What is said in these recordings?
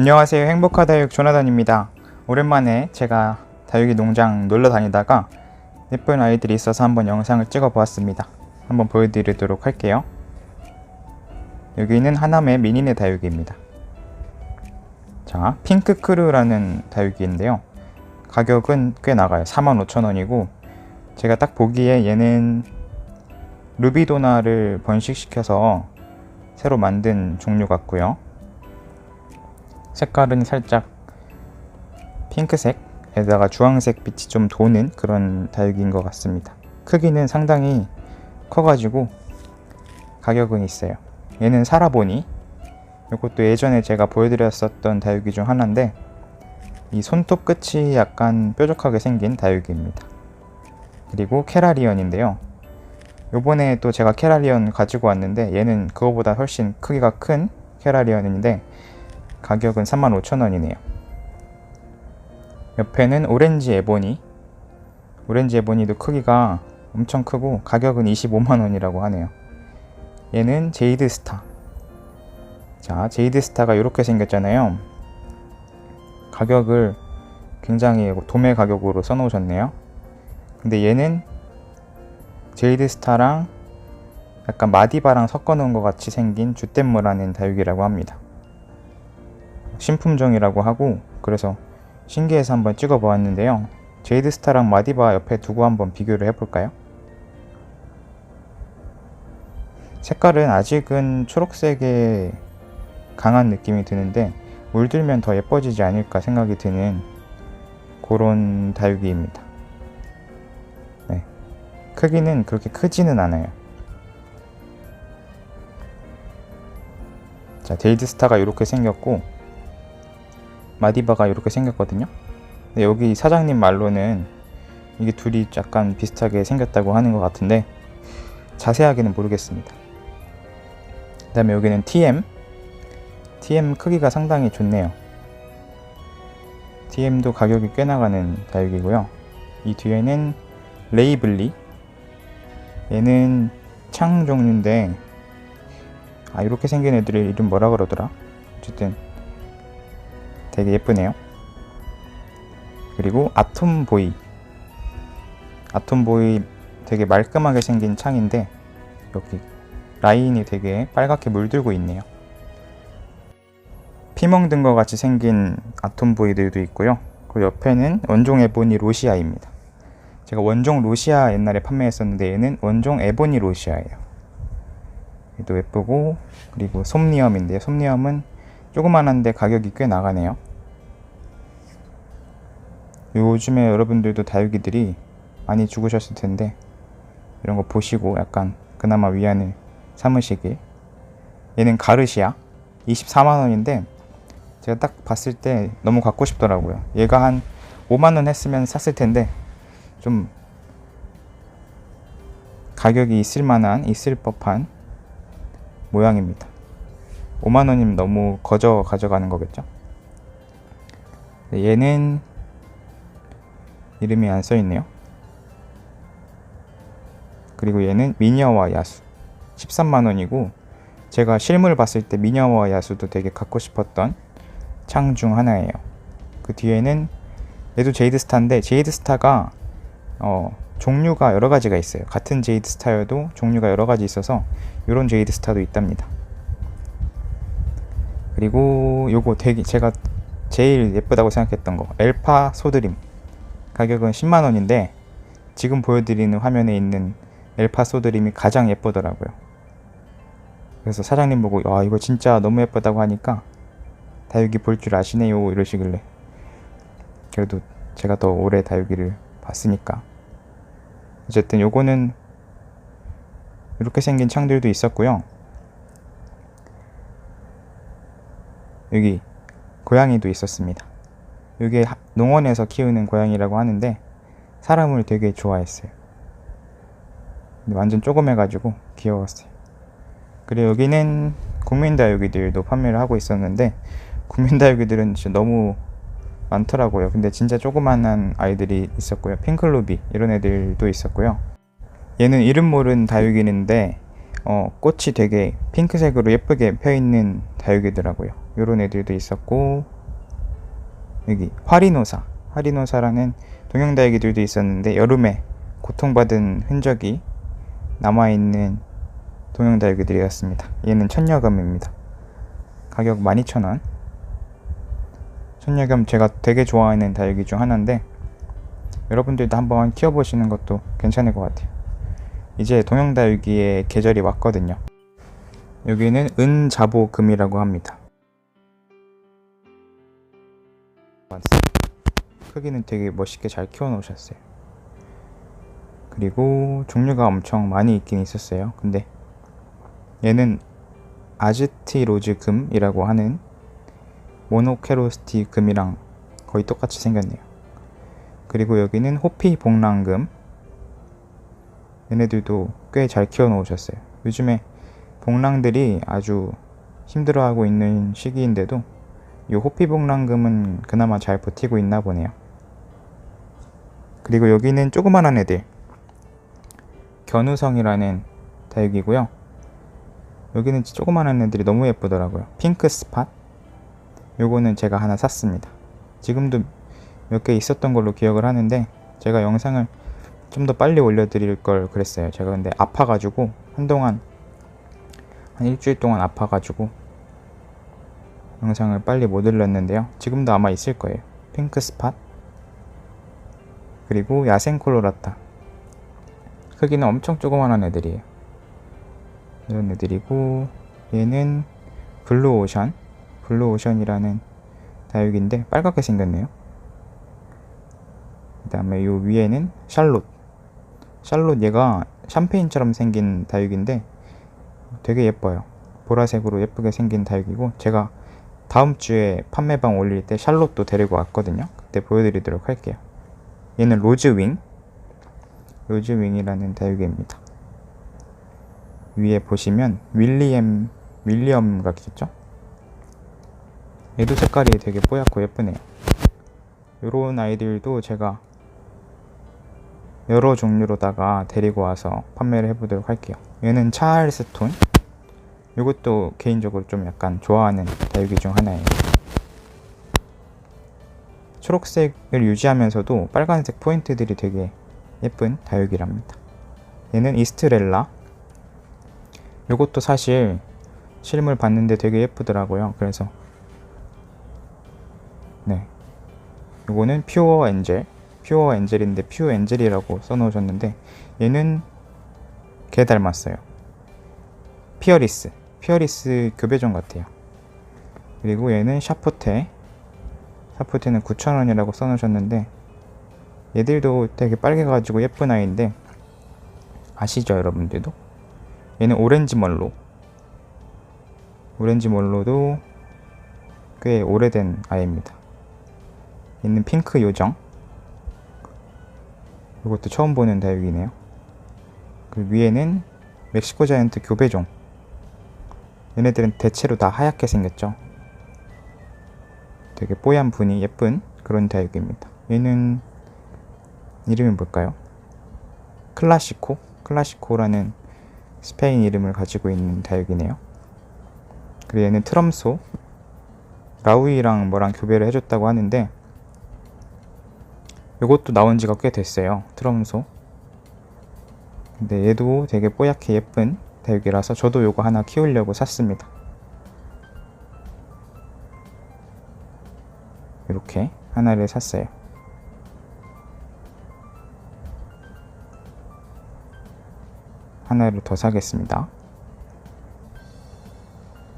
안녕하세요. 행복하 다육 조나단입니다. 오랜만에 제가 다육이 농장 놀러 다니다가 예쁜 아이들이 있어서 한번 영상을 찍어 보았습니다. 한번 보여드리도록 할게요. 여기는 하남의 미니네 다육이입니다. 자, 핑크크루라는 다육이인데요. 가격은 꽤 나가요. 45,000원이고 제가 딱 보기에 얘는 루비도나를 번식시켜서 새로 만든 종류 같고요. 색깔은 살짝 핑크색에다가 주황색 빛이 좀 도는 그런 다육이인 것 같습니다. 크기는 상당히 커가지고 가격은 있어요. 얘는 살아보니 이것도 예전에 제가 보여드렸었던 다육이 중 하나인데 이 손톱 끝이 약간 뾰족하게 생긴 다육이입니다. 그리고 캐라리언인데요. 요번에 또 제가 캐라리언 가지고 왔는데 얘는 그거보다 훨씬 크기가 큰 캐라리언인데 가격은 35,000원이네요. 옆에는 오렌지 에보니. 오렌지 에보니도 크기가 엄청 크고 가격은 25만원이라고 하네요. 얘는 제이드 스타. 자, 제이드 스타가 이렇게 생겼잖아요. 가격을 굉장히 도매 가격으로 써놓으셨네요. 근데 얘는 제이드 스타랑 약간 마디바랑 섞어 놓은 것 같이 생긴 주댐무라는 다육이라고 합니다. 신품종이라고 하고 그래서 신기해서 한번 찍어 보았는데요. 제이드 스타랑 마디바 옆에 두고 한번 비교를 해볼까요? 색깔은 아직은 초록색의 강한 느낌이 드는데 물들면 더 예뻐지지 않을까 생각이 드는 그런 다육이입니다. 네. 크기는 그렇게 크지는 않아요. 자, 데이드 스타가 이렇게 생겼고 마디바가 이렇게 생겼거든요. 근데 여기 사장님 말로는 이게 둘이 약간 비슷하게 생겼다고 하는 것 같은데 자세하게는 모르겠습니다. 그 다음에 여기는 TM TM 크기가 상당히 좋네요. TM도 가격이 꽤 나가는 다육이고요. 이 뒤에는 레이블리 얘는 창 종류인데 아 이렇게 생긴 애들이 이름 뭐라 그러더라 어쨌든 되게 예쁘네요. 그리고 아톰보이. 아톰보이 되게 말끔하게 생긴 창인데 여기 라인이 되게 빨갛게 물들고 있네요. 피멍든 것 같이 생긴 아톰보이들도 있고요. 그 옆에는 원종 에보니 로시아입니다. 제가 원종 로시아 옛날에 판매했었는데 얘는 원종 에보니 로시아예요. 얘도 예쁘고 그리고 솜니엄인데요. 솜니엄은 조그만한데 가격이 꽤 나가네요. 요즘에 여러분들도 다육이들이 많이 죽으셨을 텐데 이런 거 보시고 약간 그나마 위안을 삼으시길. 얘는 가르시아 24만원인데 제가 딱 봤을 때 너무 갖고 싶더라고요. 얘가 한 5만원 했으면 샀을 텐데 좀 가격이 있을 만한 있을 법한 모양입니다. 5만원이면 너무 거저 가져가는 거겠죠? 얘는 이름이 안 써있네요. 그리고 얘는 미녀와 야수 13만원이고 제가 실물 봤을 때 미녀와 야수도 되게 갖고 싶었던 창 중 하나예요. 그 뒤에는 얘도 제이드 스타인데 제이드 스타가 어, 종류가 여러 가지가 있어요. 같은 제이드 스타여도 종류가 여러 가지 있어서 이런 제이드 스타도 있답니다. 그리고 요거 되게 제가 제일 예쁘다고 생각했던 거 엘파 소드림 가격은 10만원인데 지금 보여드리는 화면에 있는 엘파 소드림이 가장 예쁘더라고요. 그래서 사장님 보고 와 이거 진짜 너무 예쁘다고 하니까 다육이 볼 줄 아시네요 이러시길래 그래도 제가 더 오래 다육이를 봤으니까 어쨌든 요거는 이렇게 생긴 창들도 있었고요. 여기 고양이도 있었습니다. 이게 농원에서 키우는 고양이라고 하는데 사람을 되게 좋아했어요. 완전 조그매가지고 귀여웠어요. 그리고 여기는 국민다육이들도 판매를 하고 있었는데 국민다육이들은 진짜 너무 많더라고요. 근데 진짜 조그만한 아이들이 있었고요. 핑클루비 이런 애들도 있었고요. 얘는 이름 모른 다육이인데 어, 꽃이 되게 핑크색으로 예쁘게 펴 있는 다육이더라고요. 요런 애들도 있었고 여기 화리노사, 화리노사라는 동양 다육이들도 있었는데 여름에 고통받은 흔적이 남아 있는 동양 다육이들이었습니다. 얘는 천녀감입니다. 가격 12,000원. 천녀감 제가 되게 좋아하는 다육이 중 하나인데 여러분들도 한번 키워보시는 것도 괜찮을 것 같아요. 이제 동양다육이의 계절이 왔거든요. 여기는 은자보금이라고 합니다. 크기는 되게 멋있게 잘 키워놓으셨어요. 그리고 종류가 엄청 많이 있긴 있었어요. 근데 얘는 아즈티로즈 금이라고 하는 모노케로스티 금이랑 거의 똑같이 생겼네요. 그리고 여기는 호피 복랑금 얘네들도 꽤 잘 키워 놓으셨어요. 요즘에 복랑들이 아주 힘들어하고 있는 시기인데도 이 호피 복랑금은 그나마 잘 버티고 있나 보네요. 그리고 여기는 조그만한 애들 견우성이라는 다육이고요. 여기는 조그만한 애들이 너무 예쁘더라고요. 핑크 스팟 요거는 제가 하나 샀습니다. 지금도 몇 개 있었던 걸로 기억을 하는데 제가 영상을 좀 더 빨리 올려드릴 걸 그랬어요. 제가 근데 아파가지고 한동안 한 일주일 동안 아파가지고 영상을 빨리 못 올렸는데요. 지금도 아마 있을 거예요. 핑크 스팟 그리고 야생 콜로라타 크기는 엄청 조그만한 애들이에요. 이런 애들이고 얘는 블루 오션 블루 오션이라는 다육인데 빨갛게 생겼네요. 그 다음에 요 위에는 샬롯 샬롯 얘가 샴페인처럼 생긴 다육인데 되게 예뻐요. 보라색으로 예쁘게 생긴 다육이고 제가 다음 주에 판매방 올릴 때 샬롯도 데리고 왔거든요. 그때 보여드리도록 할게요. 얘는 로즈윙 로즈윙이라는 다육이입니다. 위에 보시면 윌리엄 윌리엄 같겠죠? 얘도 색깔이 되게 뽀얗고 예쁘네요. 요런 아이들도 제가 여러 종류로다가 데리고 와서 판매를 해보도록 할게요. 얘는 찰스톤. 이것도 개인적으로 좀 약간 좋아하는 다육이 중 하나예요. 초록색을 유지하면서도 빨간색 포인트들이 되게 예쁜 다육이랍니다. 얘는 이스트렐라. 이것도 사실 실물 봤는데 되게 예쁘더라고요. 그래서 네. 이거는 퓨어 엔젤. 퓨어 엔젤인데 퓨어 엔젤이라고 써놓으셨는데 얘는 개 닮았어요. 피어리스. 피어리스 교배종 같아요. 그리고 얘는 샤프테. 샤프테는 9,000원이라고 써놓으셨는데 얘들도 되게 빨개가지고 예쁜 아이인데 아시죠 여러분들도? 얘는 오렌지 멀로. 오렌지 멀로도 꽤 오래된 아이입니다. 얘는 핑크 요정. 이것도 처음 보는 다육이네요. 그 위에는 멕시코 자이언트 교배종. 얘네들은 대체로 다 하얗게 생겼죠. 되게 뽀얀 분이 예쁜 그런 다육입니다. 얘는 이름이 뭘까요? 클라시코? 클라시코라는 스페인 이름을 가지고 있는 다육이네요. 그리고 얘는 트럼소. 라우이랑 뭐랑 교배를 해줬다고 하는데 이것도 나온 지가 꽤 됐어요. 트럼소. 근데 얘도 되게 뽀얗게 예쁜 다육이라서 저도 요거 하나 키우려고 샀습니다. 이렇게 하나를 샀어요. 하나를 더 사겠습니다.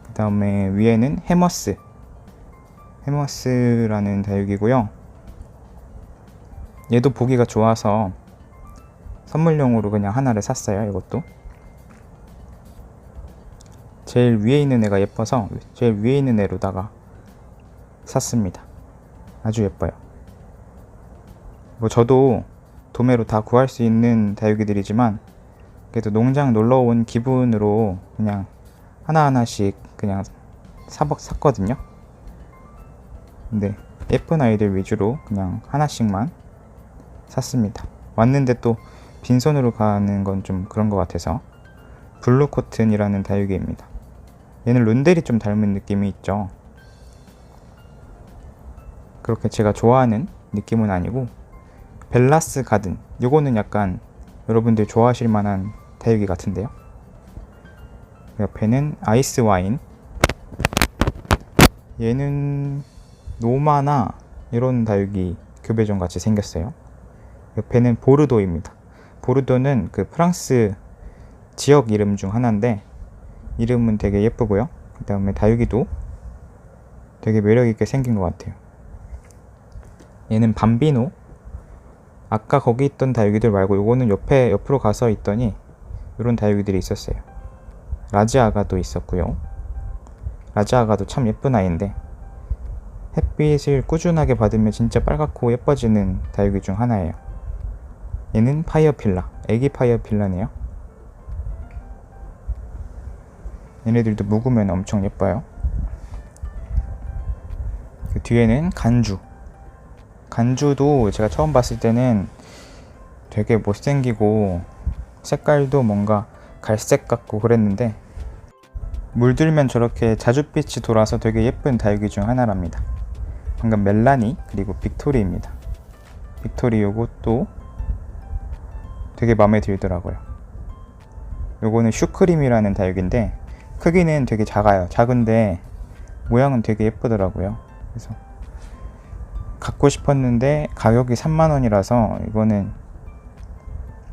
그 다음에 위에는 해머스. 해머스라는 다육이고요. 얘도 보기가 좋아서 선물용으로 그냥 하나를 샀어요. 이것도. 제일 위에 있는 애가 예뻐서 제일 위에 있는 애로다가 샀습니다. 아주 예뻐요. 뭐 저도 도매로 다 구할 수 있는 다육이들이지만 그래도 농장 놀러 온 기분으로 그냥 하나하나씩 그냥 사, 샀거든요. 근데 예쁜 아이들 위주로 그냥 하나씩만 샀습니다. 왔는데 또 빈손으로 가는 건 좀 그런 것 같아서 블루 코튼이라는 다육이입니다. 얘는 룬델이 좀 닮은 느낌이 있죠. 그렇게 제가 좋아하는 느낌은 아니고 벨라스 가든 요거는 약간 여러분들 좋아하실 만한 다육이 같은데요. 옆에는 아이스 와인 얘는 노마나 이런 다육이 교배종 같이 생겼어요. 옆에는 보르도입니다. 보르도는 그 프랑스 지역 이름 중 하나인데 이름은 되게 예쁘고요. 그 다음에 다육이도 되게 매력 있게 생긴 것 같아요. 얘는 밤비노. 아까 거기 있던 다육이들 말고 요거는 옆에 옆으로 가서 있더니 이런 다육이들이 있었어요. 라지아가도 있었고요. 라지아가도 참 예쁜 아이인데 햇빛을 꾸준하게 받으면 진짜 빨갛고 예뻐지는 다육이 중 하나예요. 얘는 파이어필라, 애기 파이어필라네요. 얘네들도 묵으면 엄청 예뻐요. 그 뒤에는 간주. 간주도 제가 처음 봤을 때는 되게 못생기고 색깔도 뭔가 갈색 같고 그랬는데 물들면 저렇게 자줏빛이 돌아서 되게 예쁜 다육이 중 하나랍니다. 방금 멜라니 그리고 빅토리입니다. 빅토리 요것도 되게 마음에 들더라고요. 요거는 슈크림이라는 다육인데 크기는 되게 작아요. 작은데 모양은 되게 예쁘더라고요. 그래서 갖고 싶었는데 가격이 3만원이라서 이거는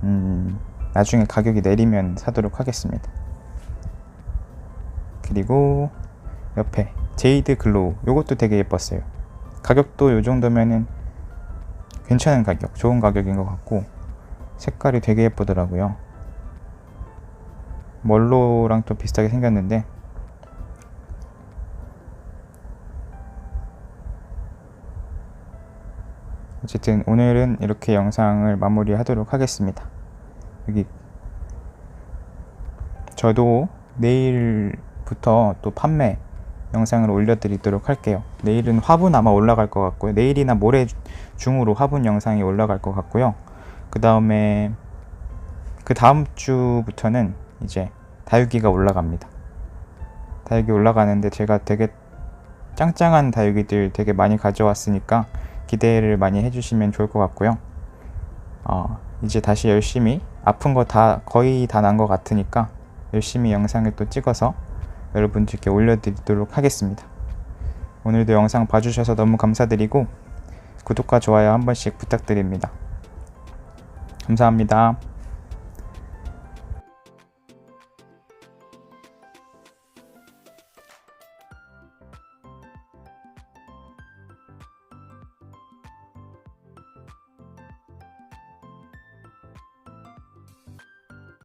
음, 나중에 가격이 내리면 사도록 하겠습니다. 그리고 옆에 제이드 글로우 요것도 되게 예뻤어요. 가격도 요 정도면은 괜찮은 가격, 좋은 가격인 것 같고 색깔이 되게 예쁘더라고요. 멀로랑 또 비슷하게 생겼는데 어쨌든 오늘은 이렇게 영상을 마무리하도록 하겠습니다. 여기 저도 내일부터 또 판매 영상을 올려드리도록 할게요. 내일은 화분 아마 올라갈 것 같고요. 내일이나 모레 중으로 화분 영상이 올라갈 것 같고요. 그 다음에 그 다음 주부터는 이제 다육이가 올라갑니다. 다육이 올라가는데 제가 되게 짱짱한 다육이들 되게 많이 가져왔으니까 기대를 많이 해주시면 좋을 것 같고요. 어, 이제 다시 열심히 아픈 거 다 거의 다 난 것 같으니까 열심히 영상을 또 찍어서 여러분들께 올려드리도록 하겠습니다. 오늘도 영상 봐주셔서 너무 감사드리고 구독과 좋아요 한 번씩 부탁드립니다. 감사합니다.